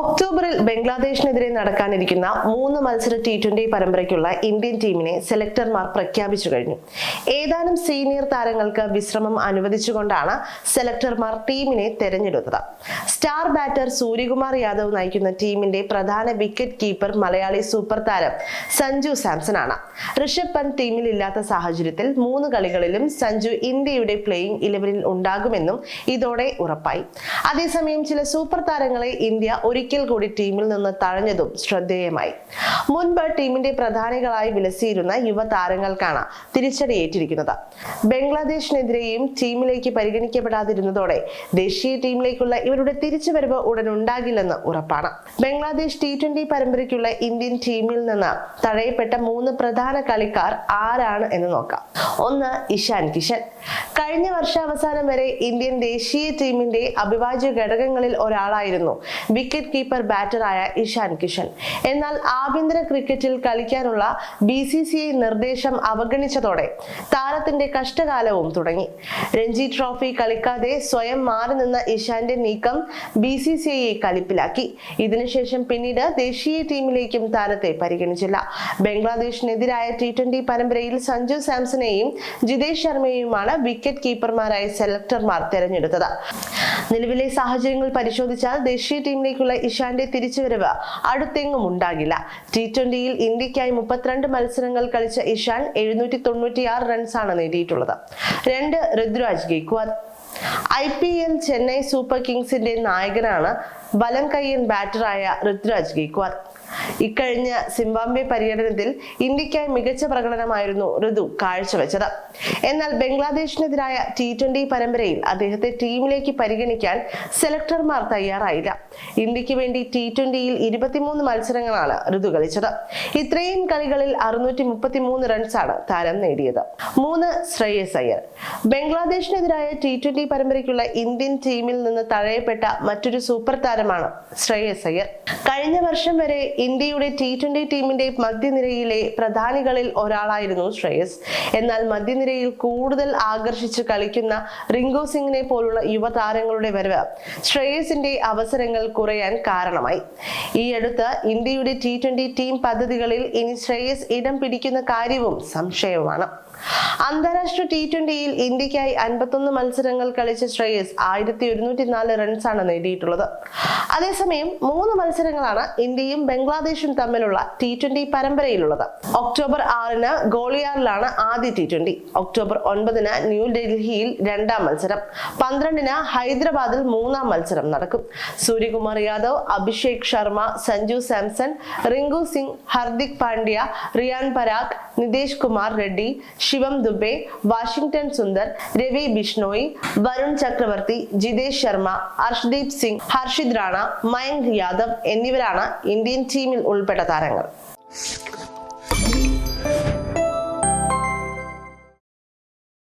ഒക്ടോബറിൽ ബംഗ്ലാദേശിനെതിരെ നടക്കാനിരിക്കുന്ന മൂന്ന് മത്സര ടി ട്വന്റി പരമ്പരയ്ക്കുള്ള ഇന്ത്യൻ ടീമിനെ സെലക്ടർമാർ പ്രഖ്യാപിച്ചു കഴിഞ്ഞു. ഏതാനും സീനിയർ താരങ്ങൾക്ക് വിശ്രമം അനുവദിച്ചുകൊണ്ടാണ് സെലക്ടർമാർ ടീമിനെ തെരഞ്ഞെടുത്തത്. സ്റ്റാർ ബാറ്റർ സൂര്യകുമാർ യാദവ് നയിക്കുന്ന ടീമിന്റെ പ്രധാന വിക്കറ്റ് കീപ്പർ മലയാളി സൂപ്പർ താരം സഞ്ജു സാംസൺ ആണ് ഋഷഭ് പന്ത് ടീമിൽ ഇല്ലാത്ത സാഹചര്യത്തിൽ മൂന്ന് കളികളിലും സഞ്ജു ഇന്ത്യയുടെ പ്ലേയിങ് ഇലവനിൽ ഉണ്ടാകുമെന്നും ഇതോടെ ഉറപ്പായി. അതേസമയം ചില സൂപ്പർ താരങ്ങളെ ഇന്ത്യ ഒരിക്കൽ കൂടി ടീമിൽ നിന്ന് തഴഞ്ഞതും ശ്രദ്ധേയമായി. മുൻപ് ടീമിന്റെ പ്രധാനികളായി വിലസിയിരുന്ന യുവ താരങ്ങൾക്കാണ് തിരിച്ചടിയേറ്റിരിക്കുന്നത് ബംഗ്ലാദേശിനെതിരെയും ടീമിലേക്ക് പരിഗണിക്കപ്പെടാതിരുന്നതോടെ ദേശീയ ടീമിലേക്കുള്ള ഇവരുടെ തിരിച്ചുവരവ് ഉടൻ ഉണ്ടാകില്ലെന്ന് ഉറപ്പാണ്. ബംഗ്ലാദേശ് ടി ട്വന്റി പരമ്പരയ്ക്കുള്ള ഇന്ത്യൻ ടീമിൽ നിന്ന് തഴയപ്പെട്ട മൂന്ന് പ്രധാന കളിക്കാർ ആരാണ് എന്ന് നോക്കാം. ഒന്ന് ഇഷാൻ കിഷൻ. കഴിഞ്ഞ വർഷാവസാനം വരെ ഇന്ത്യൻ ദേശീയ ടീമിന്റെ അഭിവാജ്യ ഘടകങ്ങളിൽ ഒരാളായിരുന്നു വിക്കറ്റ് കീപ്പർ ബാറ്ററായ ഇഷാൻ കിഷൻ. എന്നാൽ ആഭ്യന്തര ക്രിക്കറ്റിൽ കളിക്കാനുള്ള ബി സി സി ഐ നിർദ്ദേശം അവഗണിച്ചതോടെ താരത്തിന്റെ കഷ്ടകാലവും തുടങ്ങി. രഞ്ജി ട്രോഫി കളിക്കാതെ സ്വയം മാറി നിന്ന ഇഷാന്റെ നീക്കം ബി സി സി ഐയെ കളിപ്പിലാക്കി ഇതിനുശേഷം പിന്നീട് ദേശീയ ടീമിലേക്കും താരത്തെ പരിഗണിച്ചില്ല. ബംഗ്ലാദേശിനെതിരായ ടി ട്വന്റി പരമ്പരയിൽ സഞ്ജു സാംസണെയും ജിതേഷ് ശർമ്മയെയുമാണ് വിക്കറ്റ് കീപ്പർമാരായി സെലക്ടർമാർ തെരഞ്ഞെടുത്തത്. നിലവിലെ സാഹചര്യങ്ങൾ പരിശോധിച്ചാൽ ദേശീയ ടീമിലേക്കുള്ള ഇഷാന്റെ തിരിച്ചുവരവ് അടുത്തെങ്ങും ഉണ്ടാകില്ല. ടി ട്വന്റിയിൽ ഇന്ത്യക്കായി മുപ്പത്തിരണ്ട് മത്സരങ്ങൾ കളിച്ച ഇഷാൻ എഴുന്നൂറ്റി തൊണ്ണൂറ്റിയാറ് റൺസാണ് നേടിയിട്ടുള്ളത്. രണ്ട് Ruturaj Gaikwad. I P L Chennai super കിങ്സിന്റെ നായകനാണ് വലം കയ്യൻ ബാറ്ററായ ഋതുരാജ് ഗെയ്ക്വാദ്. ഇക്കഴിഞ്ഞ സിംബാബ്വെ പര്യടനത്തിൽ ഇന്ത്യക്കായി മികച്ച പ്രകടനമായിരുന്നു ഋതു കാഴ്ചവെച്ചത്. എന്നാൽ ബംഗ്ലാദേശിനെതിരായ ടി ട്വന്റി പരമ്പരയിൽ അദ്ദേഹത്തെ ടീമിലേക്ക് പരിഗണിക്കാൻ സെലക്ടർമാർ തയ്യാറായില്ല. ഇന്ത്യയ്ക്ക് വേണ്ടി ടി ട്വന്റിയിൽ ഇരുപത്തിമൂന്ന് മത്സരങ്ങളാണ് ഋതു കളിച്ചത്. ഇത്രയും കളികളിൽ അറുന്നൂറ്റി മുപ്പത്തി മൂന്ന് റൺസാണ് താരം നേടിയത്. മൂന്ന് ശ്രേയസ് അയ്യർ. ബംഗ്ലാദേശിനെതിരായ ടി ട്വന്റി പരമ്പരയ്ക്കുള്ള ഇന്ത്യൻ ടീമിൽ നിന്ന് തഴയപ്പെട്ട മറ്റൊരു സൂപ്പർ താരമാണ് ശ്രേയസ് അയ്യർ. കഴിഞ്ഞ വർഷം വരെ ഇന്ത്യയുടെ ടി ട്വന്റി ടീമിന്റെ മധ്യനിരയിലെ പ്രധാനികളിൽ ഒരാളായിരുന്നു ശ്രേയസ്. എന്നാൽ മധ്യനിരയിൽ കൂടുതൽ ആകർഷിച്ച് കളിക്കുന്ന റിങ്കോ സിംഗിനെ പോലുള്ള യുവതാരങ്ങളുടെ വരവ് ശ്രേയസിന്റെ അവസരങ്ങൾ കുറയാൻ കാരണമായി. ഈ അടുത്ത് ഇന്ത്യയുടെ ടി ട്വന്റി ടീം പദ്ധതികളിൽ ഇനി ശ്രേയസ് ഇടം പിടിക്കുന്ന കാര്യവും സംശയവുമാണ്. അന്താരാഷ്ട്ര ടി ട്വന്റിയിൽ ഇന്ത്യക്കായി അൻപത്തൊന്ന് മത്സരങ്ങൾ കളിച്ച ശ്രേയസ് ആയിരത്തി ഒരുന്നൂറ്റി നാല് റൺസാണ് നേടിയിട്ടുള്ളത്. അതേസമയം മൂന്ന് മത്സരങ്ങളാണ് ഇന്ത്യയും ബംഗ്ലാദേശും തമ്മിലുള്ള ടി ട്വന്റി പരമ്പരയിലുള്ളത്. ഒക്ടോബർ ആറിന് ഗോളിയാറിലാണ് ആദ്യ ടി ട്വന്റി ഒക്ടോബർ ഒൻപതിന് ന്യൂഡൽഹിയിൽ രണ്ടാം മത്സരം. പന്ത്രണ്ടിന് ഹൈദരാബാദിൽ മൂന്നാം മത്സരം നടക്കും. സൂര്യകുമാർ യാദവ് അഭിഷേക് ശർമ്മ സഞ്ജു സാംസൺ റിങ്കു സിംഗ് ഹർദിക് പാണ്ഡ്യ റിയാൻ പരാഗ് നിതേഷ് കുമാർ റെഡ്ഡി ശിവം ദുബെ വാഷിംഗ്ടൺ സുന്ദർ രവി ബിഷ്ണോയി വരുൺ ചക്രവർത്തി ജിതേഷ് ശർമ്മ ഹർഷ്ദീപ് സിംഗ് ഹർഷിദ് റാണ മയങ്ക് യാദവ് എന്നിവരാണ് ഇന്ത്യൻ ടീമിൽ ഉൾപ്പെട്ട താരങ്ങൾ.